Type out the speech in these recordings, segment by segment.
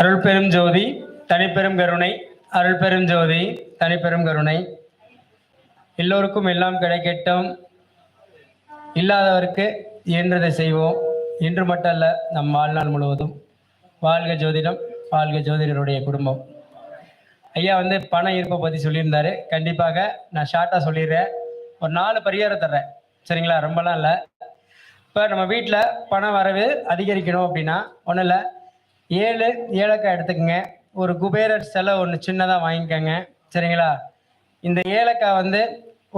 அருள் பெரும் ஜோதி தனிப்பெரும் கருணை அருள் பெரும் ஜோதி தனிப்பெரும் கருணை. எல்லோருக்கும் எல்லாம் கிடைக்கட்டும். இல்லாதவருக்கு இயன்றதை செய்வோம். இன்று மட்டும் அல்ல நம் வாழ்நாள் முழுவதும். வாழ்க ஜோதிடம் வாழ்க ஜோதிடருடைய குடும்பம். ஐயா வந்து பண இருப்பை பற்றி சொல்லியிருந்தாரு. கண்டிப்பாக நான் ஷார்ட்டாக சொல்லிடுறேன். ஒரு நாலு பரிகாரம் தர்றேன். சரிங்களா? ரொம்பலாம் இல்லை. இப்போ நம்ம வீட்டில் பண வரவு அதிகரிக்கணும் அப்படின்னா ஒன்றும் இல்லை. ஏழு ஏலக்காய் எடுத்துக்கோங்க. ஒரு குபேரர் சிலை ஒன்று சின்னதாக வாங்கிக்கோங்க. சரிங்களா? இந்த ஏலக்காய் வந்து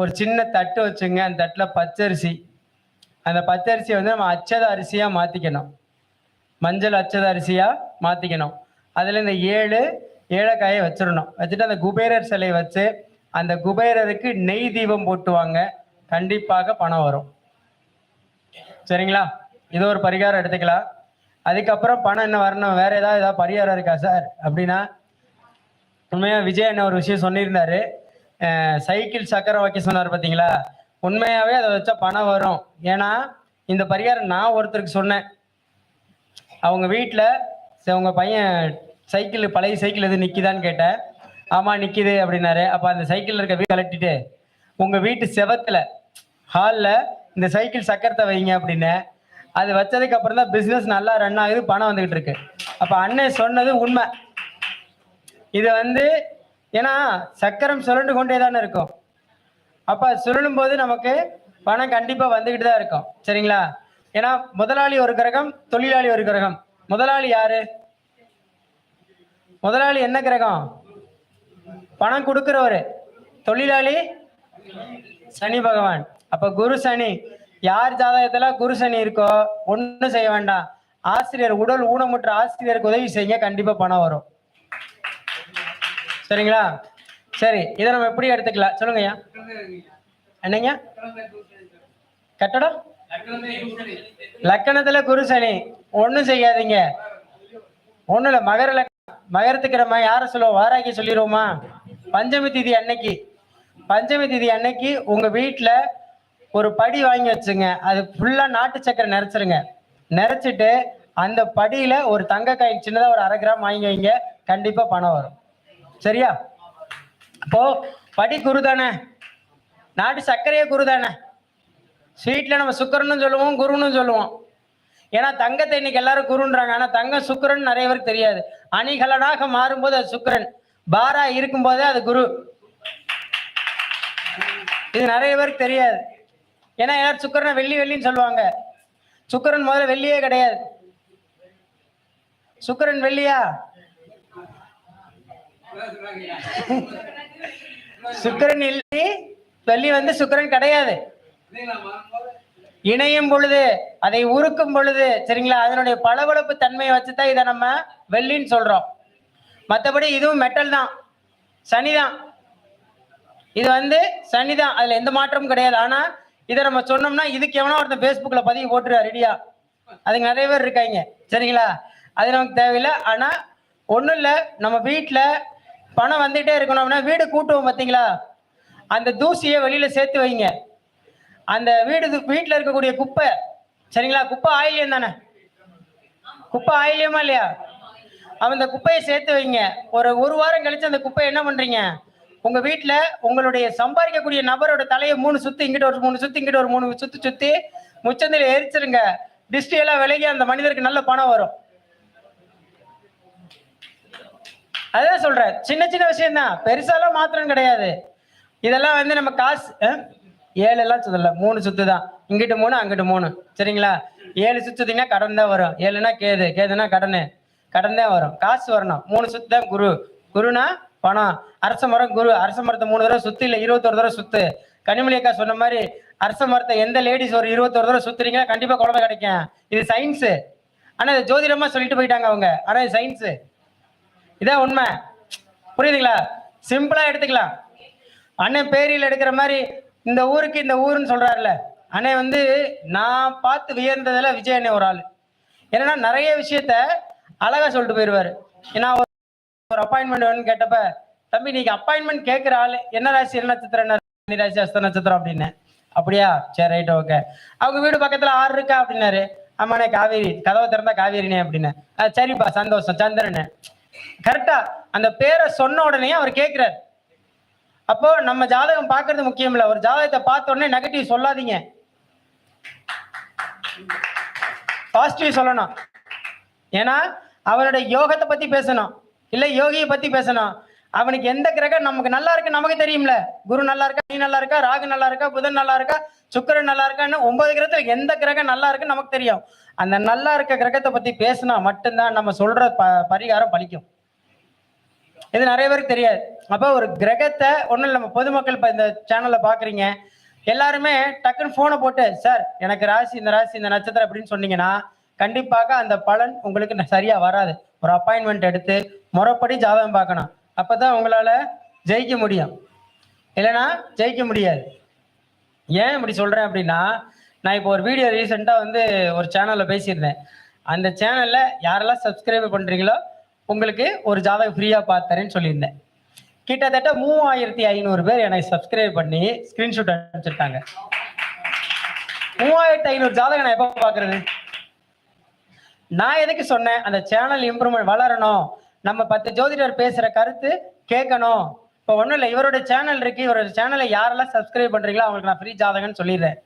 ஒரு சின்ன தட்டு வச்சுங்க. அந்த தட்டில் பச்சரிசி. அந்த பச்சரிசியை வந்து நம்ம அச்சத அரிசியாக மாற்றிக்கணும் மஞ்சள் அச்சத அரிசியாக மாற்றிக்கணும் அதில் இந்த ஏழு ஏலக்காயை வச்சிடணும். வச்சுட்டு அந்த குபேரர் சிலையை வச்சு அந்த குபேரருக்கு நெய் தீபம் போட்டுவாங்க. கண்டிப்பாக பணம் வரும். சரிங்களா? இது ஒரு பரிகாரம் எடுத்துக்கலாம். அதுக்கப்புறம் பணம் என்ன வரணும்? வேற ஏதாவது ஏதாவது பரிகாரம் இருக்கா சார்? அப்படின்னா உண்மையா விஜய் என்ன ஒரு விஷயம் சொல்லியிருந்தாரு. சைக்கிள் சக்கரம் வைக்க சொன்னார் பார்த்தீங்களா உண்மையாவே அதை வச்சா பணம் வரும். ஏன்னா இந்த பரிகாரம் நான் ஒருத்தருக்கு சொன்னேன். அவங்க வீட்டில் உங்க பையன் சைக்கிள் பழைய சைக்கிள் எது நிற்கிதான்னு கேட்டேன். ஆமாம் நிற்கிது அப்படின்னாரு. அப்போ அந்த சைக்கிளில் இருக்க வீடு கலட்டிட்டு உங்கள் வீட்டு செவத்தில் ஹாலில் இந்த சைக்கிள் சக்கரத்தை வைங்க அப்படின்னு அது வச்சதுக்கு அப்புறம் தான் பிஸ்னஸ் நல்லா ரன் ஆகுது பணம் வந்துகிட்டு இருக்கு. அப்போ அண்ணன் சொன்னது உண்மை. இது வந்து ஏன்னா சக்கரம் சுரண்டு கொண்டே தானே இருக்கும். அப்ப சுழலும் போது நமக்கு பணம் கண்டிப்பா வந்துக்கிட்டு தான் இருக்கும். சரிங்களா? ஏன்னா முதலாளி ஒரு கிரகம் தொழிலாளி ஒரு கிரகம். முதலாளி யாரு? முதலாளி என்ன கிரகம்? பணம் கொடுக்கிறவரு. தொழிலாளி சனி பகவான். அப்ப குரு சனி. யார் ஜாதகத்துல குருசனி இருக்கோ ஒன்றும் செய்ய வேண்டாம். ஆசிரியர் உடல் ஊனமுற்ற ஆசிரியருக்கு உதவி செய்யுங்க கண்டிப்பா பணம் வரும். சரிங்களா? சரி இதை நம்ம எப்படி எடுத்துக்கலாம்? சொல்லுங்க ஐயா. என்னங்க? கட்டடம்? லக்கணத்துல குரு சனி. ஒண்ணும் செய்யாதீங்க. ஒன்றும் இல்ல மகர லக்னம் மகரத்துக்கு நம்ம யார சொல்லுவோம்? வாராகி சொல்லிடுவோமா பஞ்சமி திதி அன்னைக்கு. பஞ்சமி திதி அன்னைக்கு உங்க வீட்டுல ஒரு படி வாங்கி வச்சுங்க. அது ஃபுல்லா நாட்டு சக்கரை நிறைச்சிருங்க நிறைச்சிட்டு அந்த படியில ஒரு தங்க காயின் சின்னதா ஒரு அரை கிராம் வாங்கி வைங்க. கண்டிப்பா பணம் வரும். சரியா? இப்போ படி குரு தானே நாட்டு சர்க்கரையே குரு தானே ஸ்வீட்ல நம்ம சுக்கரன்னு சொல்லுவோம் குருன்னு சொல்லுவோம். ஏன்னா தங்கத்தை இன்னைக்கு எல்லாரும் குருன்றாங்க. ஆனா தங்கம் சுக்கரன் நிறைய பேருக்கு தெரியாது. அணிகலனாக மாறும்போது அது சுக்கிரன். பாரா இருக்கும்போதே அது குரு. இது நிறைய பேருக்கு தெரியாது. ஏன்னா எல்லாரும் சுக்கிரனை வெள்ளி வெள்ளின்னு சொல்லுவாங்க. சுக்கரன் முதல்ல வெள்ளியே கிடையாது. சுக்கிரன் வெள்ளியா? சுக்கரன் இல்லை வெள்ளி வந்து சுக்கிரன் கிடையாது. இணையும் பொழுது அதை உருக்கும் பொழுது சரிங்களா? அதனுடைய பளபளப்பு தன்மையை வச்சுதான் இதை நம்ம வெள்ளின்னு சொல்றோம். மற்றபடி இதுவும் மெட்டல் தான். சனி தான் இது வந்து சனி தான் அதுல எந்த மாற்றமும் கிடையாது. ஆனா இதை நம்ம சொன்னோம்னா இதுக்கு எவனோ ஒருத்தன் ஃபேஸ்புக்கில் பதிவு போட்டுருவா ரெடியா அதுக்கு நிறைய பேர் இருக்காங்க. சரிங்களா? அது நமக்கு தேவையில்லை. ஆனால் ஒன்றும் இல்லை. நம்ம வீட்டில் பணம் வந்துகிட்டே இருக்கணும்னா வீடு கூட்டுவோம் பார்த்தீங்களா அந்த தூசியை வெளியில் சேர்த்து வைங்க. அந்த வீடு வீட்டில் இருக்கக்கூடிய குப்பை சரிங்களா? குப்பை ஆயிலியம் தானே? குப்பை ஆயிலியமா இல்லையா? அந்த குப்பையை சேர்த்து வைங்க. ஒரு ஒரு வாரம் கழிச்சு அந்த குப்பையை என்ன பண்ணுறீங்க உங்க வீட்டில் உங்களுடைய சம்பாதிக்கக்கூடிய நபரோட தலையை மூணு சுத்து இங்கிட்ட ஒரு மூணு சுத்து இங்கிட்ட ஒரு மூணு சுத்து சுத்தி முச்சந்தில எரிச்சிருங்க. டிஸ்டி எல்லாம் விலகி அந்த மனிதருக்கு நல்ல பணம் வரும். அதான் சொல்றேன். சின்ன சின்ன விஷயம் தான் பெருசாலாம் மாத்திரம் கிடையாது. இதெல்லாம் வந்து நம்ம காசு ஏழு எல்லாம் சுத்தல மூணு சுத்து தான் இங்கிட்டு மூணு அங்கிட்டு மூணு. சரிங்களா? ஏழு சுத்துதீங்கன்னா கடன் தான் வரும். ஏழுனா கேது கேதுனா கடன். கடன் தான் வரும். காசு வரணும். மூணு சுத்து தான் குரு. குருனா பணம் அரச மரம் குரு அரச மரத்தை மூணு தடவை சுத்து இல்ல இருபத்தொரு தடவை சுத்து. கனிமொழி அக்கா சொன்ன மாதிரி அரச மரத்தை எந்த லேடிஸ் ஒரு இருபத்தொரு தடவை சுத்துறீங்க கண்டிப்பா குழந்தை கிடைக்கும். இது சயின்ஸு ஆனா இது ஜோதிடமா சொல்லிட்டு போயிட்டாங்க அவங்க. ஆனா இது சயின்ஸு இதான் உண்மை. புரியுதுங்களா? சிம்பிளா எடுத்துக்கலாம். அண்ணன் பேரியில் எடுக்கிற மாதிரி இந்த ஊருக்கு இந்த ஊருன்னு சொல்றாருல அண்ணன் வந்து நான் பார்த்து வியந்ததுல விஜய் அண்ணன் ஒரு ஆள். என்னன்னா நிறைய விஷயத்த அழகா சொல்லிட்டு போயிடுவாரு ஏன்னா ஒரு- அப்பாயின்மெண்ட் வேணும்னு கேட்டப்ப தம்பி நீங்க அப்பாயின்மெண்ட் கேட்கிற ஆள் என்ன ராசி என்ன நட்சத்திரம் என்ன ராசி, அஸ்த நட்சத்திரம்? அப்படின்னு. அப்படியா? சரி ரைட் ஓகே அவங்க வீடு பக்கத்துல ஆறு இருக்கா? அப்படின்னாரு. ஆமாண்ணே காவேரி. கதவை திறந்தா காவேரினே அப்படின்னு. "ஆ, சரிப்பா சந்தோஷம். சந்திரனே. கரெக்டா அந்த பேரை சொன்ன உடனே அவர் கேட்கிறார் அப்போ நம்ம ஜாதகம் பாக்குறது முக்கியம் இல்ல ஒரு ஜாதகத்தை பார்த்த உடனே நெகட்டிவ் சொல்லாதீங்க. பாசிட்டிவ் சொல்லணும். ஏன்னா அவருடைய யோகத்தை பத்தி பேசணும். இல்லை யோகியை பத்தி பேசணும். அவனுக்கு எந்த கிரகம் நமக்கு நல்லா இருக்கு நமக்கு தெரியும்ல. குரு நல்லா இருக்கா நீ நல்லா இருக்கா ராகு நல்லா இருக்கா புதன் நல்லா இருக்கா சுக்கிரன் நல்லா இருக்கான்னு ஒன்பது கிரகத்துல எந்த கிரகம் நல்லா இருக்குன்னு நமக்கு தெரியும். அந்த நல்லா இருக்க கிரகத்தை பத்தி பேசினா மட்டும்தான் நம்ம சொல்ற ப பரிகாரம் பலிக்கும். இது நிறைய பேருக்கு தெரியாது. அப்போ ஒரு கிரகத்தை ஒன்றும் நம்ம பொதுமக்கள் இப்போ இந்த சேனல்ல பாக்குறீங்க. எல்லாருமே டக்குன்னு போனை போட்டு சார் எனக்கு ராசி இந்த ராசி இந்த நட்சத்திரம் அப்படின்னு சொன்னீங்கன்னா கண்டிப்பாக அந்த பலன் உங்களுக்கு சரியாக சரியா வராது. ஒரு அப்பாயின்மெண்ட் எடுத்து முறைப்படி ஜாதகம் பார்க்கணும். அப்பதான் உங்களால ஜெயிக்க முடியும். இல்லைன்னா ஜெயிக்க முடியாது. ஏன் இப்படி சொல்றேன் அப்படின்னா நான் இப்போ ஒரு வீடியோ ரீசெண்டாக வந்து ஒரு சேனல்ல பேசியிருந்தேன். அந்த சேனல்ல யாரெல்லாம் சப்ஸ்கிரைப் பண்றீங்களோ உங்களுக்கு ஒரு ஜாதகம் ஃப்ரீயா பார்த்தரேன்னு சொல்லியிருந்தேன். கிட்டத்தட்ட மூவாயிரத்தி ஐநூறு பேர் எனக்கு சப்ஸ்கிரைப் பண்ணி ஸ்கிரீன்ஷாட் அனுப்பிச்சிருக்காங்க. மூவாயிரத்தி ஐநூறு ஜாதகம் நான் எப்போ பார்க்கறது? நான் எதுக்கு சொன்னேன்? அந்த சேனல் இம்ப்ரூவ்மெண்ட் வளரணும். நம்ம பத்து ஜோதிடர் பேசுற கருத்து கேட்கணும். இப்போ ஒன்றும் இல்லை இவரோட சேனல் இருக்கு. இவரோட சேனலை யாரெல்லாம் சப்ஸ்கிரைப் பண்றீங்களோ அவங்களுக்கு நான் ஃப்ரீ ஜாதகம்னு சொல்லிடுறேன்.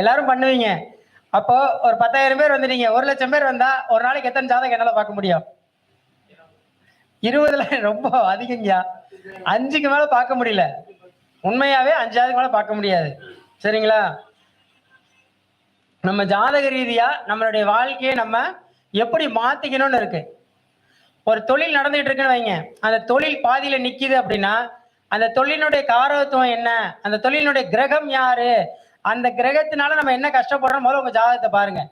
எல்லாரும் பண்ணுவீங்க. அப்போ ஒரு பத்தாயிரம் பேர் வந்துட்டீங்க ஒரு லட்சம் பேர் வந்தா ஒரு நாளைக்கு எத்தனை ஜாதகம் என்னால் பார்க்க முடியும்? இருபதுல ரொம்ப அதிகங்கயா அஞ்சுக்கு மேல பார்க்க முடியல. உண்மையாவே அஞ்சாவதுக்கு மேல பார்க்க முடியாது. சரிங்களா? நம்ம ஜாதக ரீதியா நம்மளுடைய வாழ்க்கையை நம்ம எப்படி மாத்திக்கணும்னு இருக்கு. ஒரு தொழில் நடந்துகிட்டு இருக்குன்னு வைங்க. அந்த தொழில் பாதியில நிக்குது அப்படின்னா அந்த தொழிலினுடைய காரத்துவம் என்ன? அந்த தொழிலினுடைய கிரகம் யாரு? அந்த கிரகத்தினால நம்ம என்ன கஷ்டப்படுறோம்? முதல்ல உங்க ஜாதகத்தை பாருங்க.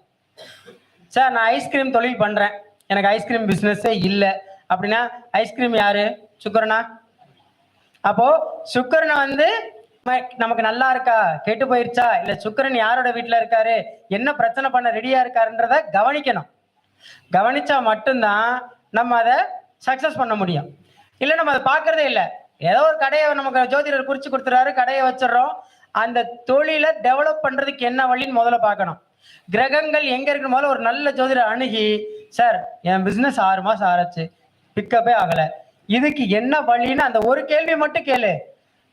சார் நான் ஐஸ்கிரீம் தொழில் பண்றேன். எனக்கு ஐஸ்கிரீம் பிஸ்னஸே இல்லை. அப்படின்னா ஐஸ்கிரீம் யாரு? சுக்கரனா? அப்போ சுக்கரனை வந்து நமக்கு நல்லா இருக்கா? கெட்டு போயிருச்சா? இல்ல சுக்கரன் யாரோட வீட்டுல இருக்காரு? என்ன பிரச்சனை பண்ண ரெடியா இருக்காருன்றத கவனிக்கணும். கவனிச்சா மட்டும்தான் நம்ம அதை சக்சஸ் பண்ண முடியும். இல்ல நம்ம அதை பார்க்கறதே இல்லை. ஏதோ ஒரு கடையை நமக்கு ஜோதிடர் குறிச்சு கொடுத்துறாரு கடையை வச்சிடுறோம். அந்த தொழிலை டெவலப் பண்றதுக்கு என்ன வழின்னு முதல்ல பார்க்கணும். கிரகங்கள் எங்க இருக்கிற முதல்ல ஒரு நல்ல ஜோதிடர் அணுகி சார் என் பிசினஸ் ஆறு மாசம் ஆரச்சு பிக்கப்பே ஆகல. இதுக்கு என்ன வழின்னு அந்த ஒரு கேள்வி மட்டும் கேளு.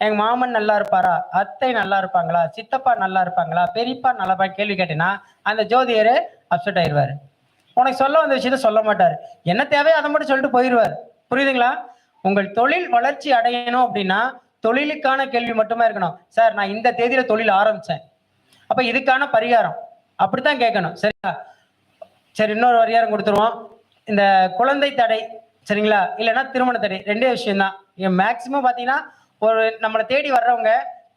எங்க மாமன் நல்லா இருப்பாரா? அத்தை நல்லா இருப்பாங்களா? சித்தப்பா நல்லா இருப்பாங்களா? பெரியப்பா நல்லா இருப்பா கேள்வி கேட்டேன்னா அந்த ஜோதியர் அப்செட் ஆயிடுவாரு உனக்கு சொல்ல வந்த விஷயத்த சொல்ல மாட்டார். என்ன தேவையோ அதை மட்டும் சொல்லிட்டு போயிடுவார் புரியுதுங்களா? உங்கள் தொழில் வளர்ச்சி அடையணும் அப்படின்னா தொழிலுக்கான கேள்வி மட்டுமே இருக்கணும். சார் நான் இந்த தேதியில தொழில் ஆரம்பிச்சேன். அப்ப இதுக்கான பரிகாரம். அப்படித்தான் கேட்கணும். சரியா சரி இன்னொரு பரிகாரம் கொடுத்துருவோம். இந்த குழந்தை தடை சரிங்களா? இல்லைன்னா திருமண தடை ரெண்டே விஷயம் தான் மேக்சிமம் பார்த்தீங்கன்னா ஒரு நம்மளை தேடி வர்றவங்க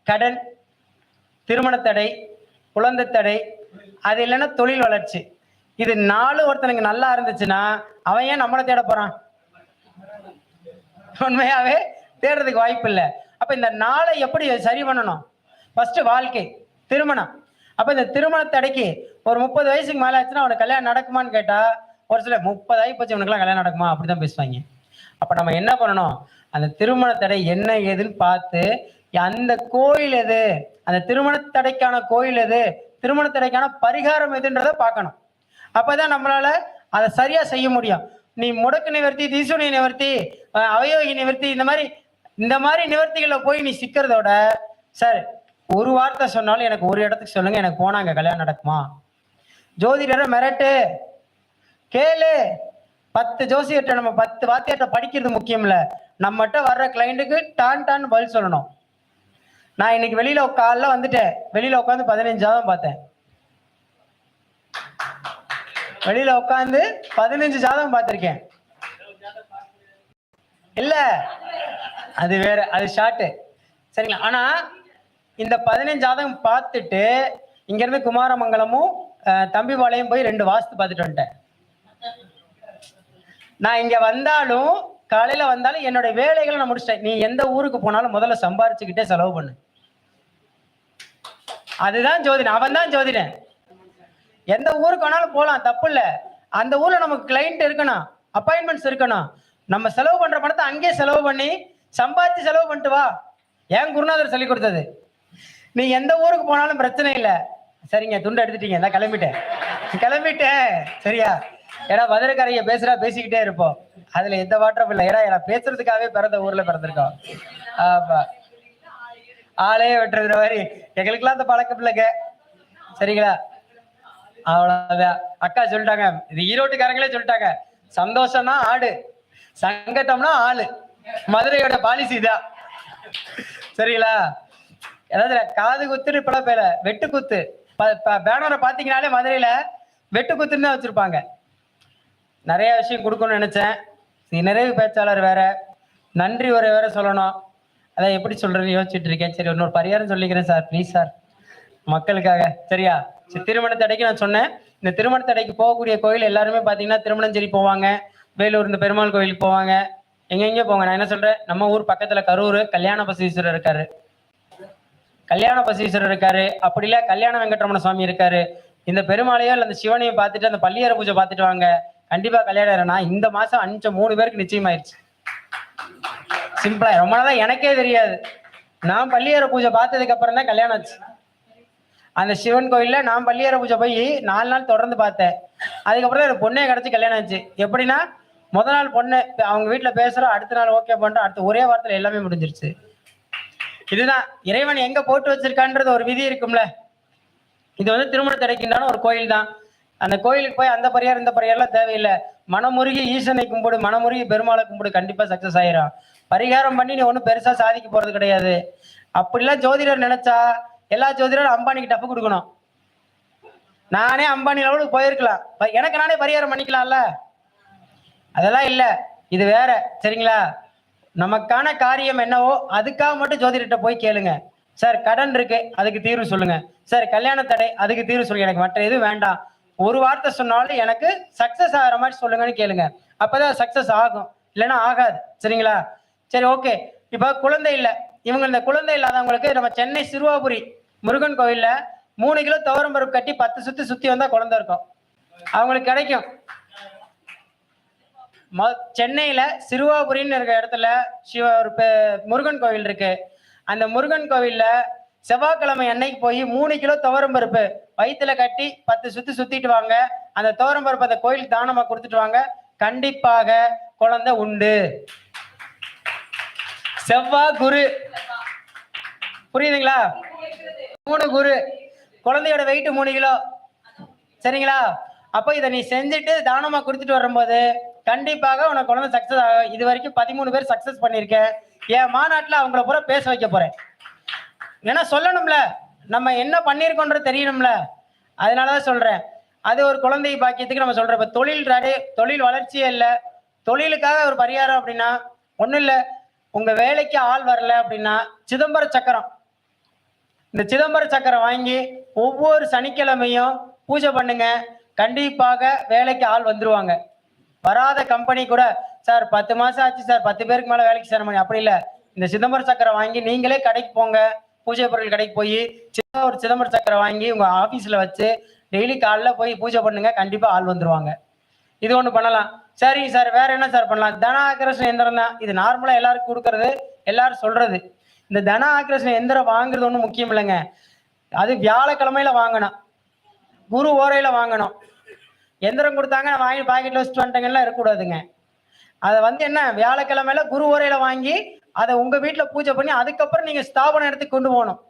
கடன் திருமண தடை குழந்தை தடை அது இல்லைன்னா தொழில் வளர்ச்சி. இது நாலு ஒருத்தனுக்கு நல்லா இருந்துச்சுன்னா அவன் ஏன் நம்மளை தேட போறான்? உண்மையாவே தேடுறதுக்கு வாய்ப்பு இல்லை. அப்ப இந்த நாளை எப்படி சரி பண்ணணும்? ஃபர்ஸ்ட் வாழ்க்கை திருமணம். அப்ப இந்த திருமண தடைக்கு ஒரு முப்பது வயசுக்கு மேல ஆச்சுன்னா அவனுக்கு கல்யாணம் நடக்குமான்னு கேட்டா ஒரு சில முப்பது ஆகி போச்சு இவனுக்குலாம் கல்யாணம் நடக்குமா? அப்படிதான் பேசுவாங்க. அப்ப நம்ம என்ன பண்ணணும்? அந்த திருமண தடை என்ன ஏதுன்னு பார்த்து அந்த கோயில் எது? அந்த திருமண தடைக்கான கோயில் எது? திருமண தடைக்கான பரிகாரம் எதுன்றதை பார்க்கணும். அப்பதான் நம்மளால அதை சரியா செய்ய முடியும். நீ முடக்கு நிவர்த்தி தீசுனி நிவர்த்தி அவயோகி நிவர்த்தி இந்த மாதிரி இந்த மாதிரி நிவர்த்திகளை போய் நீ சிக்கிறதோட சார் ஒரு வார்த்தை சொன்னாலும் எனக்கு ஒரு இடத்துக்கு சொல்லுங்க எனக்கு போனாங்க கல்யாணம் நடக்குமா? ஜோதிடரை மிரட்டு. கேளு. பத்து ஜோசியர்கிட்ட நம்ம பத்து வார்த்தையிட்ட படிக்கிறது முக்கியம் இல்லை நம்மகிட்ட வர்ற கிளைண்ட்டுக்கு டான் டான் பதில் சொல்லணும். நான் இன்னைக்கு வெளியில காலைல வந்துட்டேன். வெளியில உட்காந்து பதினஞ்சாவது பார்த்தேன். வெளியில உட்காந்து பதினஞ்சு ஜாதகம் பார்த்திருக்கேன். இல்ல. அது வேற அது ஷார்ட்டு சரிங்களா? ஆனா இந்த பதினஞ்சு ஜாதகம் பார்த்துட்டு இங்க இருந்து குமாரமங்கலமும் தம்பிபாளையம் போய் ரெண்டு வாஸ்து பார்த்துட்டு வந்துட்டேன். நான் இங்க வந்தாலும் காலையில வந்தாலும் என்னோட வேலைகளை நான் முடிச்சிட்டேன். நீ எந்த ஊருக்கு போனாலும் முதல்ல சம்பாரிச்சுக்கிட்டே செலவு பண்ணு. அதுதான் ஜோதிடன் அவன் தான் ஜோதிடன் எந்த ஊருக்கு வேணாலும் போகலாம் தப்பு இல்ல. அந்த ஊர்ல நமக்கு கிளைண்ட் இருக்கணும். அப்பாயின்மெண்ட்ஸ் இருக்கணும். நம்ம செலவு பண்ற பணத்தை அங்கேயே செலவு பண்ணி சம்பாதிச்சு செலவு பண்ணிட்டு வா. ஏன் குருநாதர் சொல்லி கொடுத்தது? நீ எந்த ஊருக்கு போனாலும் பிரச்சனை இல்லை. சரிங்க துண்டு எடுத்துட்டீங்க. நான் கிளம்பிட்டேன். கிளம்பிட்டேன். சரியா? ஏன்னா மதுரைக்காரங்க பேசுறா பேசிக்கிட்டே இருப்போம். அதுல எந்த மாற்றம் இல்லை. ஏன்னா நான் பேசுறதுக்காகவே பிறந்த ஊர்ல பிறந்திருக்கோம். ஆமா. ஆளே வெட்டுற மாதிரி. எங்களுக்கெல்லாம் அந்த பழக்கம் இல்லைங்க. சரிங்களா? அவ்வளவுதான். அக்கா சொல்லிட்டாங்க. இது ஈரோட்டுக்காரங்களே சொல்லிட்டாங்க. சந்தோஷம்னா ஆடு. சங்கட்டம்னா ஆளு. மதுரையோட பாலிசி தான் சரிங்களா? ஏதாவது காது குத்துன்னு இப்பெல்லாம் பேர வெட்டு குத்து. பேனரை பாத்தீங்கன்னாலே மதுரையில வெட்டு குத்துன்னு தான் வச்சிருப்பாங்க. நிறைய விஷயம் கொடுக்கணும்னு நினைச்சேன். நிறைவு பேச்சாளர் வேற. நன்றி உரை வேற சொல்லணும். அதான் எப்படி சொல்றது யோசிச்சுட்டு இருக்கேன். சரி இன்னொரு பரிகாரம் சொல்லிக்கிறேன் சார் ப்ளீஸ் சார். மக்களுக்காக. சரியா? சரி திருமண தடைக்கு நான் சொன்னேன். இந்த திருமண தடைக்கு போகக்கூடிய கோயில் எல்லாருமே பாத்தீங்கன்னா திருமணஞ்சேரி போவாங்க. வேலூர் இந்த பெருமாள் கோயிலுக்கு போவாங்க. எங்கெங்கே போங்க? நான் என்ன சொல்றேன்? நம்ம ஊர் பக்கத்துல கரூர் கல்யாண பசீஸ்வரர் இருக்காரு. கல்யாண பசீஸ்வரர் இருக்காரு. அப்படி இல்ல கல்யாண வெங்கட்ரமண சுவாமி இருக்காரு. இந்த பெருமாளையோ இல்லை அந்த சிவனையும் பார்த்துட்டு அந்த பள்ளியற பூஜை பார்த்துட்டு வாங்க. கண்டிப்பா கல்யாணம் இந்த மாசம் அஞ்சு மூணு பேருக்கு நிச்சயமாயிருச்சு. சிம்பிளா ரொம்ப நாளா எனக்கே தெரியாது. நான் பள்ளியேற பூஜை பார்த்ததுக்கு அப்புறம் தான் கல்யாணம் ஆச்சு. அந்த சிவன் கோயில்ல நான் பள்ளியேற பூஜை போய் நாலு நாள் தொடர்ந்து பார்த்தேன். அதுக்கப்புறம் தான் எனக்கு பொண்ணே கிடைச்சி கல்யாணம் ஆச்சு. எப்படின்னா முத நாள் பொண்ணு அவங்க வீட்டுல பேசுறோம் அடுத்த நாள் ஓகே பண்றோம் அடுத்த ஒரே வாரத்துல எல்லாமே முடிஞ்சிருச்சு. இதுதான் இறைவன் எங்க போட்டு வச்சிருக்கான்றது ஒரு விதி இருக்கும்ல. இது வந்து திருமணம் தடைக்கின்றான ஒரு கோயில் தான் அந்த கோயிலுக்கு போய் அந்த பரிகாரம் இந்த பரிகாரம்லாம் தேவையில்லை. மனமுருகி ஈசனை கும்பிடு மனமுருகி பெருமாளை கும்பிடு கண்டிப்பா சக்சஸ் ஆயிரும். பரிகாரம் பண்ணி நீ ஒன்றும் பெருசா சாதிக்க போறது கிடையாது. அப்படிலாம் ஜோதிடர் நினைச்சா எல்லா ஜோதிடரும் அம்பானிக்கு டப்பு கொடுக்கணும். நானே அம்பானி லெவலுக்கு போயிருக்கலாம். எனக்கு நானே பரிகாரம் பண்ணிக்கலாம்ல? அதெல்லாம் இல்லை. இது வேற. சரிங்களா? நமக்கான காரியம் என்னவோ அதுக்காக மட்டும் ஜோதிடர்கிட்ட போய் கேளுங்க. சார் கடன் இருக்கு அதுக்கு தீர்வு சொல்லுங்க. சார் கல்யாண தடை அதுக்கு தீர்வு சொல்லுங்க. எனக்கு மற்ற எதுவும் வேண்டாம். ஒரு வார்த்தை சொன்னாலும் எனக்கு சக்சஸ் ஆகிற மாதிரி சொல்லுங்கன்னு கேளுங்க. அப்பதான் சக்சஸ் ஆகும். இல்லைன்னா ஆகாது. சரிங்களா? சரி ஓகே இப்போ குழந்தை இல்லை. இவங்க இந்த குழந்தை இல்லாதவங்களுக்கு நம்ம சென்னை சிறுவாபுரி முருகன் கோயில்ல மூணு கிலோ துவரம் பருப்பு கட்டி பத்து சுத்தி சுத்தி வந்தா குழந்தை இருக்கும். அவங்களுக்கு கிடைக்கும். மொ- சென்னையில சிறுவாபுரின்னு இருக்க இடத்துல சிவ ஒரு பெ- முருகன் கோவில் இருக்கு. அந்த முருகன் கோவில்ல செவ்வாய்க்கிழமை அன்னைக்கு போய் மூணு கிலோ துவரம் பருப்பு வயிற்றுல கட்டி பத்து சுத்தி சுத்திட்டு வாங்க. அந்த துவரம் பருப்பு அந்த கோயிலுக்கு தானமா கொடுத்துட்டு வாங்க. கண்டிப்பாக குழந்தை உண்டு. செவ்வாய் குரு. புரியுதுங்களா? மூணு குரு. குழந்தையோட வெயிட் மூணு கிலோ. சரிங்களா? அப்போ இதை நீ செஞ்சுட்டு தானமா கொடுத்துட்டு வரும்போது கண்டிப்பாக உனக்கு குழந்தை சக்சஸ் ஆகும் இது வரைக்கும் பதிமூணு பேர் சக்சஸ் பண்ணியிருக்கேன். என் மாநாட்டில் அவங்கள பூரா பேச வைக்க போறேன். ஏன்னா சொல்லணும்ல நம்ம என்ன பண்ணியிருக்கோன்றது தெரியணும்ல. அதனாலதான் சொல்றேன். அது ஒரு குழந்தை பாக்கியத்துக்கு நம்ம சொல்றோம். இப்போ தொழில் ரடே தொழில் வளர்ச்சியே இல்லை. தொழிலுக்காக ஒரு பரிகாரம் அப்படின்னா ஒன்றும் இல்லை. உங்க வேலைக்கு ஆள் வரல அப்படின்னா சிதம்பர சக்கரம். இந்த சிதம்பர சக்கரம் வாங்கி ஒவ்வொரு சனிக்கிழமையும் பூஜை பண்ணுங்க. கண்டிப்பாக வேலைக்கு ஆள் வந்துருவாங்க. வராத கம்பெனி கூட சார் பத்து மாசம் ஆச்சு சார். பத்து பேருக்கு மேல வேலைக்கு சேர முடியும். அப்படி இல்ல. இந்த சிதம்பர சக்கரம் வாங்கி நீங்களே கடைக்கு போங்க. பூஜை பொருள் கடைக்கு போய் சின்ன ஒரு சிதம்பர சக்கரம் வாங்கி உங்க ஆபீஸ்ல வச்சு டெய்லி காலைல போய் பூஜை பண்ணுங்க கண்டிப்பா ஆள் வந்துருவாங்க. இது ஒண்ணு பண்ணலாம். சரி சார் வேற என்ன சார் பண்ணலாம்? தன ஆக்கிரசன எந்திரம் தான். இது நார்மலா எல்லாருக்கும் கொடுக்கறது எல்லாரும் சொல்றது. இந்த தன ஆக்கிரசன எந்திரம் வாங்குறது ஒன்றும் முக்கியம் இல்லைங்க. அது வியாழக்கிழமையில வாங்கணும். குரு ஓரையில வாங்கணும். எந்திரம் கொடுத்தாங்க நான் வாங்கி பாக்கெட்ல வச்சுட்டு வந்துட்டேங்கலாம் இருக்கக்கூடாதுங்க. அதை வந்து என்ன வியாழக்கிழமையில குரு ஓரையில வாங்கி அதை உங்க வீட்டுல பூஜை பண்ணி அதுக்கப்புறம் நீங்க ஸ்தாபனம் இடத்துக்கு கொண்டு போகணும்.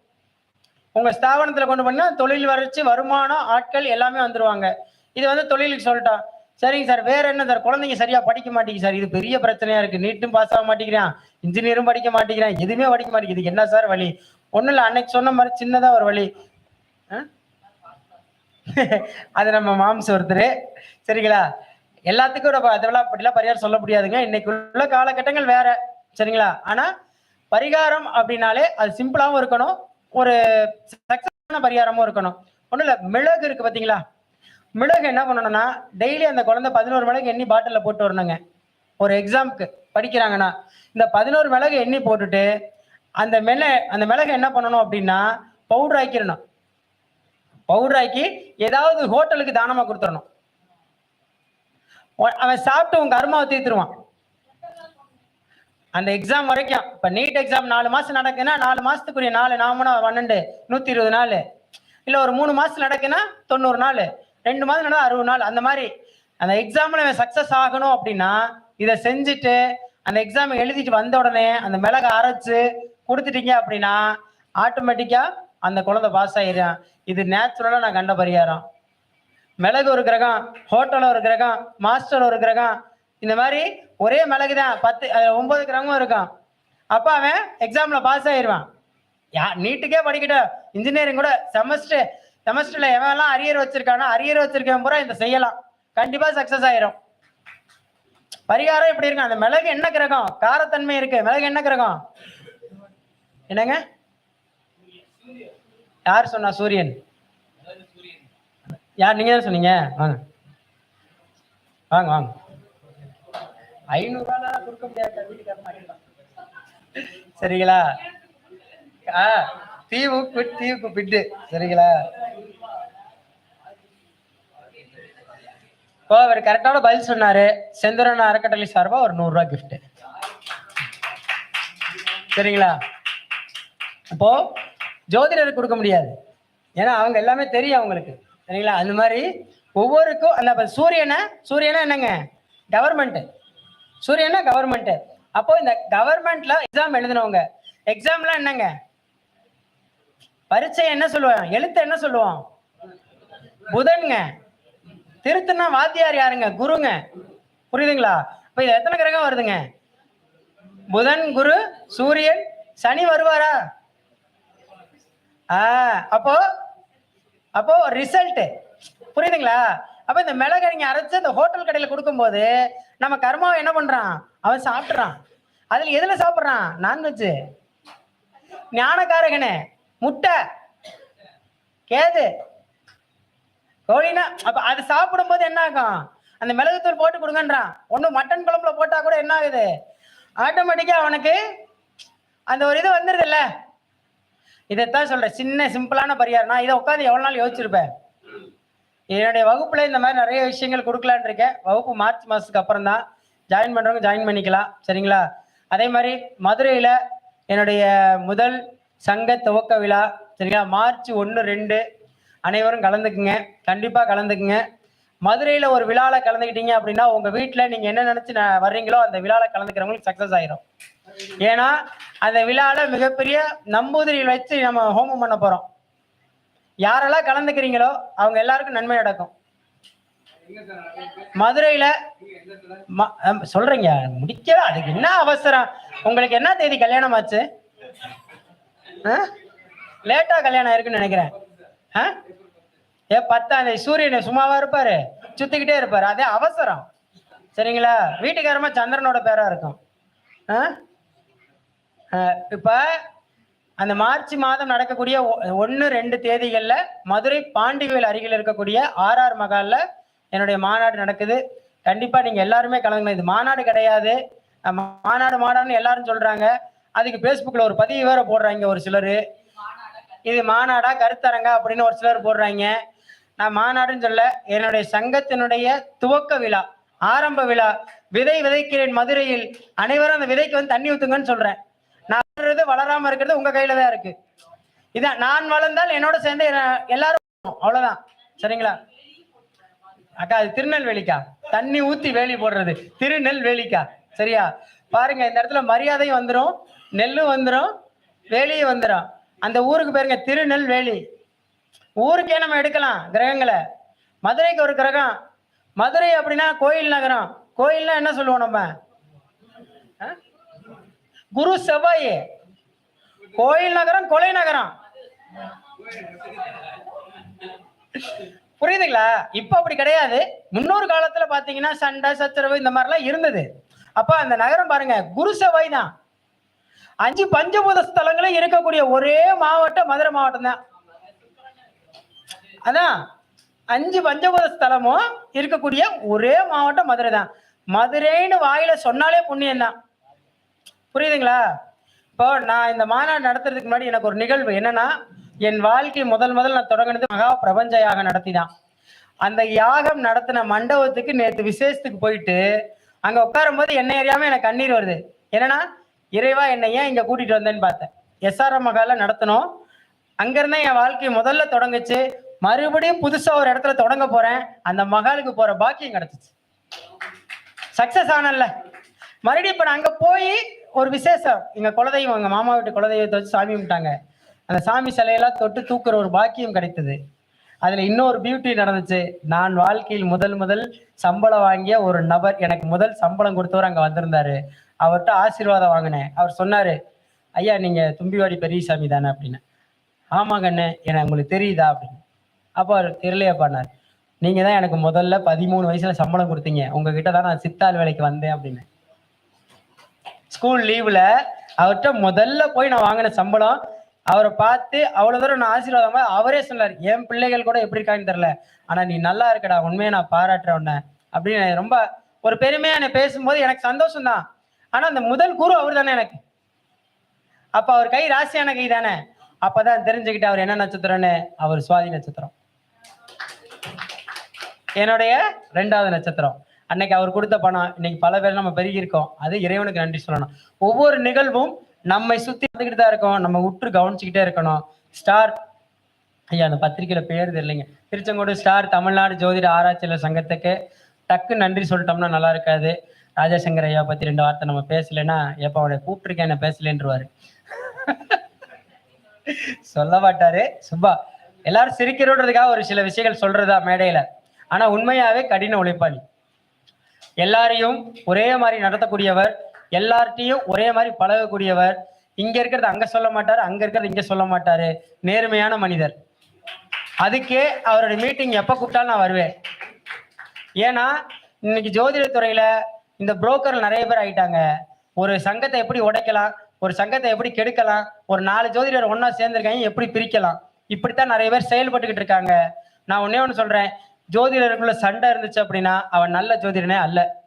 உங்க ஸ்தாபனத்துல கொண்டு போனா தொழில் வளர்ச்சி வருமானம் ஆட்கள் எல்லாமே வந்துருவாங்க. இது வந்து தொழிலுக்கு சொல்லிட்டான் சரிங்க சார் வேற என்ன சார் குழந்தைங்க சரியா படிக்க மாட்டேங்குது சார் இது பெரிய பிரச்சனையா இருக்கு. நீட்டும் பாஸ் ஆக மாட்டேங்கிறான் இன்ஜினியரும் படிக்க மாட்டேங்கிறான் எதுவுமே படிக்க மாட்டேங்குது. என்ன சார் வழி? ஒண்ணும் இல்லை அன்னைக்கு சொன்ன மாதிரி சின்னதா ஒரு வழி. ஆ? அது நம்ம மாம்ஸ் ஒருத்தர். சரிங்களா? எல்லாத்துக்கும் அதெல்லாம் அப்படிலாம் பரிகாரம் சொல்ல முடியாதுங்க. இன்னைக்குள்ள காலகட்டங்கள் வேற. சரிங்களா? ஆனா பரிகாரம் அப்படின்னாலே அது சிம்பிளாகவும் இருக்கணும். ஒரு சக்சஸ்ஃபுல்லான பரிகாரமும் இருக்கணும். ஒன்றும் இல்லை மிளகு இருக்கு பார்த்தீங்களா மிளகு என்ன பண்ணணும்னா டெய்லி அந்த குழந்தை பதினோரு மிளகு எண்ணி பாட்டிலில் போட்டு வரணுங்க. ஒரு எக்ஸாமுக்கு படிக்கிறாங்கன்னா இந்த பதினோரு மிளகு எண்ணி போட்டுட்டு அந்த மெல அந்த மிளகு என்ன பண்ணணும் அப்படின்னா பவுடர் ஆக்கிடணும். பவுடர் ஆக்கி ஏதாவது ஹோட்டலுக்கு தானமாக கொடுத்துடணும். அவன் சாப்பிட்டு உங்க கருமாவை தீர்த்துருவான். அந்த எக்ஸாம் வரைக்கும். இப்ப நீட் எக்ஸாம் நாலு மாசம் நடக்குன்னா நாலு மாசத்துக்குரிய நாலு நாமனா பன்னெண்டு நூத்தி இருபது நாள். இல்ல ஒரு மூணு மாசம் நடக்குன்னா தொண்ணூறு நாள். ரெண்டு மாதம் நடந்தா அறுபது நாள். அந்த மாதிரி அந்த எக்ஸாம்ல அவன் சக்சஸ் ஆகணும் அப்படின்னா இதை செஞ்சுட்டு அந்த எக்ஸாம் எழுதிட்டு வந்த உடனே அந்த மிளகை அரைச்சு கொடுத்துட்டீங்க அப்படின்னா ஆட்டோமேட்டிக்கா அந்த குழந்தை பாஸ் ஆயிடும் இது நேச்சுரலா நான் கண்ட பரிகாரம். மிளகு ஒரு கிரகம் ஹோட்டல் ஒரு கிரகம் மாஸ்டர் ஒரு கிரகம் இந்த மாதிரி ஒரே மிளகு தான் பத்து ஒன்பது கிரகமும் இருக்கும். அப்போ அவன் எக்ஸாமில் பாஸ் ஆயிடுவான் யா நீட்டுக்கே படிக்கட்டும். இன்ஜினியரிங் கூட செமஸ்டர் செமஸ்டரில் எவன்லாம் அரியர் வச்சிருக்கானோ அரியர் வச்சிருக்கவன் பூரா இந்த செய்யலாம். கண்டிப்பாக சக்ஸஸ் ஆயிரும். பரிகாரம் இப்படி இருக்கும். அந்த மிளகு என்ன கிரகம்? காரத்தன்மை இருக்கு. மிளகு என்ன கிரகம்? என்னங்க? யார் சொன்னா? சூரியன். யார் நீங்க தான் சொன்னீங்க? வாங்க. வாங்க வாங்க. ஐநூறு கொடுக்க முடியாது சரிங்களா? ஆ தீவு தீவுக்கு பிட்டு. சரிங்களா? இப்போ அவர் கரெக்டான பதில் சொன்னாரு. செந்தூரன் அறக்கட்டளை சார்பா ஒரு நூறு ரூபாய் சரிங்களா? அப்போ ஜோதிடருக்கு கொடுக்க முடியாது. ஏன்னா அவங்க எல்லாமே தெரியும் அவங்களுக்கு. சரிங்களா? அந்த மாதிரி ஒவ்வொருக்கும் அந்த சூரியனை சூரியனா என்னங்க? கவர்மெண்ட் சூரியனா கவர்மெண்ட் அப்போ இந்த கவர்மெண்ட்ல எக்ஸாம் எழுதினவங்க. எக்ஸாம்லாம் என்னங்க? பரீட்சை என்ன சொல்லுவோம் எழுத்து என்ன சொல்லுவோம்? புதன்ங்க. திருத்துனா வாத்தியார் யாருங்க? குருங்க. புரியுதுங்களா? இப்ப இது எத்தனை கிரகம் வருதுங்க? புதன் குரு சூரியன் சனி வருவாரா? ஆ அப்போ அப்போ ரிசல்ட் புரியுதுங்களா? அப்ப இந்த மிளகை நீங்க அரைச்சு இந்த ஹோட்டல் கடையில கொடுக்கும்போது நம்ம கர்மாவை என்ன பண்றான்? அவன் சாப்பிட்றான் அதுல எதுல சாப்பிட்றான்? நான்வெஜ் ஞானக்காரகனே முட்டை கேது கோழினா அப்ப அது சாப்பிடும்போது என்ன ஆகும்? அந்த மிளகுத்தூள் போட்டு கொடுங்கன்றான். ஒண்ணு மட்டன் குழம்புல போட்டா கூட என்ன ஆகுது? ஆட்டோமேட்டிக்கா அவனுக்கு அந்த ஒரு இது வந்துருது இல்ல இதைத்தான் சொல்றேன். சின்ன சிம்பிளான பரிகாரம் நான் இதை உட்காந்து எவ்வளவு நாள் யோசிச்சிருப்பேன் என்னுடைய வகுப்புல இந்த மாதிரி நிறைய விஷயங்கள் கொடுக்கலான் இருக்கேன். வகுப்பு மார்ச் மாசத்துக்கு அப்புறம் தான் ஜாயின் பண்றவங்க ஜாயின் பண்ணிக்கலாம். சரிங்களா? அதே மாதிரி மதுரையில என்னுடைய முதல் சங்க துவக்க விழா சரிங்களா? மார்ச் ஒன்று ரெண்டு அனைவரும் கலந்துக்குங்க. கண்டிப்பாக கலந்துக்குங்க. மதுரையில் ஒரு விழாவில் கலந்துக்கிட்டீங்க அப்படின்னா உங்கள் வீட்டில் நீங்கள் என்ன நினச்சி நான் வர்றீங்களோ அந்த விழாவில் கலந்துக்கிறவங்களுக்கு சக்ஸஸ் ஆயிரும். ஏன்னா அந்த விழாவில் மிகப்பெரிய நம்பூதிரியில் வச்சு நம்ம ஹோமம் பண்ண போகிறோம் யாரெல்லாம் கலந்துக்கிறீங்களோ அவங்க எல்லாருக்கும் நன்மை நடக்கும். மதுரையில ம- சொல்றீங்க. முடிக்கவே அதுக்கு என்ன அவசரம்? உங்களுக்கு என்ன தேதி கல்யாணம் ஆச்சு? லேட்டா கல்யாணம் இருக்குன்னு நினைக்கிறேன். ஆ? ஏ பத்தாம் தேதி. சூரியன் சும்மாவா இருப்பாரு? சுத்திக்கிட்டே இருப்பாரு. அதே அவசரம். சரிங்களா? வீட்டுக்காரமா சந்திரனோட பேரா இருக்கும். ஆ? ஆ, இப்ப அந்த மார்ச் மாதம் நடக்கக்கூடிய ஒன்று ரெண்டு தேதிகளில் மதுரை பாண்டிவேல் அருகில் இருக்கக்கூடிய ஆர்ஆர் மகாலில் என்னுடைய மாநாடு நடக்குது. கண்டிப்பாக நீங்கள் எல்லாருமே கலந்துக்கணும். இது மாநாடு கிடையாது. மாநாடு மாநாடுன்னு எல்லாரும் சொல்கிறாங்க அதுக்கு ஃபேஸ்புக்கில் ஒரு பதிவு வேற போடுறாங்க ஒரு சிலர். இது மாநாடா கருத்தரங்கா அப்படின்னு ஒரு சிலர் போடுறாங்க. நான் மாநாடுன்னு சொல்ல என்னுடைய சங்கத்தினுடைய துவக்க விழா ஆரம்ப விழா விதை விதைக்கிறேன் மதுரையில். அனைவரும் அந்த விதைக்கு வந்து தண்ணி ஊத்துங்கன்னு சொல்றேன். நான் வளர்றது வளராம இருக்கிறது உங்க கையில தான் இருக்கு. இதான் நான் வளர்ந்தால் என்னோட சேர்ந்து எல்லாரும் அவ்வளவுதான். சரிங்களா? அக்கா அது திருநெல்வேலிக்கா? தண்ணி ஊத்தி வேலி போடுறது. திருநெல்வேலிக்கா. சரியா? பாருங்க இந்த இடத்துல மரியாதையும் வந்துடும் நெல்லும் வந்துடும் வேலியும் வந்துடும் அந்த ஊருக்கு பேருங்க திருநெல்வேலி. ஊருக்கே நம்ம எடுக்கலாம் கிரகங்களை. மதுரைக்கு ஒரு கிரகம். மதுரை அப்படின்னா கோயில் நகரம். கோயில்னா என்ன சொல்லுவோம் நம்ம? குரு செவ்வாய். கோயில் நகரம் கொலை நகரம். புரியுதுங்களா? இப்ப அப்படி கிடையாது. முன்னொரு காலத்துல பாத்தீங்கன்னா சண்டை சச்சரவு இந்த மாதிரிலாம் இருந்தது. அப்ப அந்த நகரம் பாருங்க குரு செவ்வாய் தான். அஞ்சு பஞ்சபூத ஸ்தலங்களும் இருக்கக்கூடிய ஒரே மாவட்டம் மதுரை மாவட்டம் தான். அதான். அஞ்சு பஞ்சபூத ஸ்தலமும் இருக்கக்கூடிய ஒரே மாவட்டம் மதுரை தான். மதுரைன்னு வாயில சொன்னாலே புண்ணியம் தான் புரியுதுங்களா? இப்போ நான் இந்த மாநாடு நடத்துறதுக்கு முன்னாடி எனக்கு ஒரு நிகழ்வு. என்னன்னா என் வாழ்க்கை முதல் முதல் நான் தொடங்கினது மகா பிரபஞ்ச யாகம் நடத்திதான் அந்த யாகம் நடத்தின மண்டபத்துக்கு நேற்று விசேஷத்துக்கு போயிட்டு அங்க உட்காரும் போது என்ன ஏறியாம எனக்கு கண்ணீர் வருது. என்னன்னா இறைவா என்னை ஏன் இங்க கூட்டிட்டு வந்தேன்னு பார்த்தேன். எஸ்ஆர்எம் மகால நடத்தினோம். அங்கிருந்தே என் வாழ்க்கை முதல்ல தொடங்குச்சு. மறுபடியும் புதுசா ஒரு இடத்துல தொடங்க போறேன். அந்த மகாலுக்கு போற பாக்கியம் கிடைச்சிச்சு. சக்சஸ் ஆனல்ல. மறுபடியும் இப்ப நான் அங்க போய் ஒரு விசேஷம். எங்க குலதெய்வம் எங்க மாமா வீட்டு குலதெய்வத்தை வச்சு சாமி கும்பிட்டாங்க. அந்த சாமி சிலையெல்லாம் தொட்டு தூக்குற ஒரு பாக்கியம் கிடைத்தது. அதுல இன்னொரு பியூட்டி நடந்துச்சு. நான் வாழ்க்கையில் முதல் முதல் சம்பளம் வாங்கிய ஒரு நபர் எனக்கு முதல் சம்பளம் கொடுத்தவர் அங்க வந்திருந்தாரு. அவர்கிட்ட ஆசீர்வாதம் வாங்கினேன். அவர் சொன்னாரு ஐயா நீங்க தும்பிவாடி பெரியசாமி தானே அப்படின்னு. ஆமாங்க அண்ணே எனக்கு உங்களுக்கு தெரியுதா அப்படின்னு. அப்போ அவர் தெரியலையா பண்ணார் நீங்க தான் எனக்கு முதல்ல பதிமூணு வயசுல சம்பளம் கொடுத்தீங்க. உங்ககிட்ட தான் நான் சித்தாள் வேலைக்கு வந்தேன் அப்படின்னு. ஸ்கூல் லீவ்ல அவர்கிட்ட முதல்ல போய் நான் வாங்கின சம்பளம் அவரை பார்த்து அவ்வளவு தூரம் நான் ஆசீர்வாதமா அவரே சொன்னார். என் பிள்ளைகள் கூட எப்படி இருக்காங்கன்னு தெரியல. ஆனா நீ நல்லா இருக்கடா உண்மையை நான் பாராட்டுறேன் உன்னை. அப்படின்னு ரொம்ப ஒரு பெருமையா என்னை பேசும்போது எனக்கு சந்தோஷம் தான் ஆனா அந்த முதல் குரு அவர் தானே எனக்கு. அப்ப அவர் கை ராசியான கை தானே. அப்பதான் தெரிஞ்சுக்கிட்டு அவர் என்ன நட்சத்திரம்னு அவர் சுவாதி நட்சத்திரம். என்னுடைய ரெண்டாவது நட்சத்திரம். அன்னைக்கு அவர் கொடுத்த பணம் இன்னைக்கு பல பேர் நம்ம பெருகி இருக்கோம் அது இறைவனுக்கு நன்றி சொல்லணும். ஒவ்வொரு நிகழ்வும் நம்மை சுத்தி வந்துக்கிட்டு தான் இருக்கோம். நம்ம உற்று கவனிச்சுக்கிட்டே இருக்கணும். ஸ்டார் ஐயா அந்த பத்திரிகையில பேர் தெரியலைங்க திருச்செங்கோடு ஸ்டார் தமிழ்நாடு ஜோதிட ஆராய்ச்சியாளர் சங்கத்துக்கு டக்கு நன்றி சொல்லிட்டோம்னா நல்லா இருக்காது. ராஜசங்கர் ஐயா பத்தி ரெண்டு வார்த்தை நம்ம பேசலைன்னா எப்ப அவனை கூப்பிட்டுருக்கேன் என்ன பேசலேன்றுவாரு. சொல்ல மாட்டாரு. சுப்பா எல்லாரும் சிரிக்கிறோன்றதுக்காக ஒரு சில விஷயங்கள் சொல்றதா மேடையில. ஆனா உண்மையாவே கடின உழைப்பாளி. எல்லாரையும் ஒரே மாதிரி நடத்தக்கூடியவர் எல்லார்ட்டையும் ஒரே மாதிரி பழகக்கூடியவர். இங்க இருக்கிறது அங்க சொல்ல மாட்டாரு அங்க இருக்கிறது இங்க சொல்ல மாட்டாரு. நேர்மையான மனிதர். அதுக்கே அவரோட மீட்டிங் எப்ப கூப்பிட்டாலும் நான் வருவேன். ஏன்னா இன்னைக்கு ஜோதிட துறையில இந்த புரோக்கர் நிறைய பேர் ஆயிட்டாங்க. ஒரு சங்கத்தை எப்படி உடைக்கலாம் ஒரு சங்கத்தை எப்படி கெடுக்கலாம் ஒரு நாலு ஜோதிடர் ஒன்னா சேர்ந்திருக்காங்க எப்படி பிரிக்கலாம். இப்படித்தான் நிறைய பேர் செயல்பட்டுக்கிட்டு இருக்காங்க. நான் ஒன்னே ஒன்று சொல்றேன். ஜோதிடருக்குள்ள சண்டை இருந்துச்சு அப்படின்னா அவன் நல்ல ஜோதிடனே அல்ல.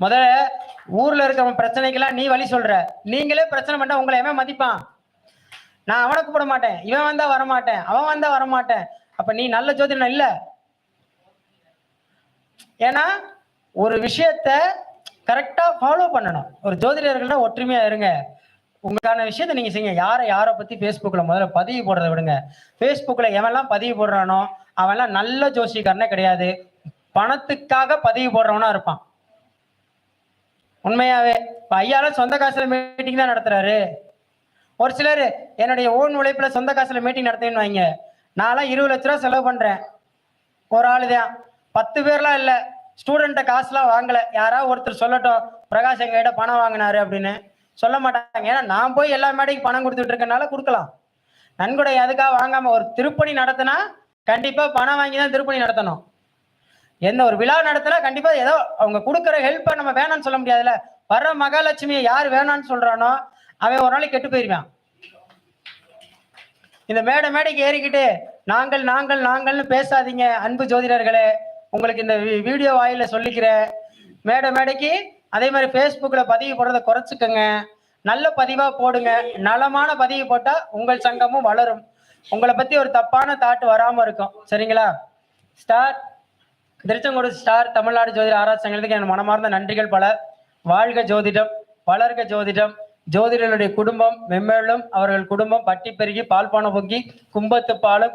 முதல்ல ஊர்ல இருக்கிற பிரச்சனைக்கெல்லாம் நீ வழி சொல்ற. நீங்களே பிரச்சனை பண்ணா உங்களை எவன் மதிப்பான்? நான் அவனை கூப்பிட மாட்டேன். இவன் வந்தா வரமாட்டேன். அவன் வந்தா வரமாட்டேன். அப்ப நீ நல்ல ஜோதிடன் இல்ல? ஏன்னா ஒரு விஷயத்த கரெக்டா ஃபாலோ பண்ணணும். ஒரு ஜோதிடர்கள்னா ஒற்றுமையா இருங்க. உங்களுக்கான விஷயத்த நீங்க செய்யுங்க. யாரை யாரை பத்தி ஃபேஸ்புக்ல முதல்ல பதிவு போடுறத விடுங்க. ஃபேஸ்புக்ல எவன்லாம் பதிவு போடுறானோ அவன்லாம் நல்ல ஜோசிக்காரனே கிடையாது. பணத்துக்காக பதிவு போடுறவனா இருப்பான். உண்மையாவே இப்ப ஐயால சொந்த காசுல மீட்டிங் தான் நடத்துறாரு. ஒரு சிலர் என்னுடைய ஓன் உழைப்புல சொந்த காசுல மீட்டிங் நடத்தேன்னு வைங்க. நான்லாம் இருபது லட்ச ரூபா செலவு பண்றேன். ஒரு ஆளு தான். பத்து பேர்லாம் இல்லை. ஸ்டூடெண்ட்டை காசுலாம் வாங்கலை. யாராவது ஒருத்தர் சொல்லட்டும். பிரகாஷ் எங்ககிட்ட பணம் வாங்கினாரு அப்படின்னு சொல்ல மாட்டாங்க. ஏன்னா நான் போய் எல்லா மேடைக்கும் பணம் கொடுத்துட்டு இருக்கனால கொடுக்கலாம். நன்கொடை எதுக்காக வாங்காம ஒரு திருப்பணி நடத்தினா கண்டிப்பா பணம் வாங்கி தான் திருப்பணி நடத்தணும். எந்த ஒரு விழா நடத்தல கண்டிப்பா ஏதோ அவங்க கொடுக்குற ஹெல்ப்பை நம்ம வேணாம்னு சொல்ல முடியாதுல்ல. வர்ற மகாலட்சுமியை யார் வேணாம்னு சொல்றானோ அவன் ஒரு நாளைக்கு கெட்டு போயிருவான். இந்த மேடை மேடைக்கு ஏறிக்கிட்டு நாங்கள் நாங்கள் நாங்கள்னு பேசாதீங்க அன்பு ஜோதிடர்களே. உங்களுக்கு இந்த வி- வீடியோ வாயில சொல்லிக்கிறேன் மேடை மேடைக்கு அதே மாதிரி ஃபேஸ்புக்கில் பதிவு போடுறதை குறைச்சிக்கோங்க. நல்ல பதிவாக போடுங்க. நலமான பதிவு போட்டால் உங்கள் சங்கமும் வளரும். உங்களை பத்தி ஒரு தப்பான தாட் வராம இருக்கும். சரிங்களா? ஸ்டார் திருச்செங்கோடு ஸ்டார் தமிழ்நாடு ஜோதிட ஆராய்ச்சி சங்கத்துக்கு என் மனமார்ந்த நன்றிகள் பல. வாழ்க ஜோதிடம் வளர்க ஜோதிடம். ஜோதிடர்களுடைய குடும்பம் மெம்மேலும் அவர்கள் குடும்பம் பட்டி பெருகி பால்பான பொங்கி கும்பத்து பாலும்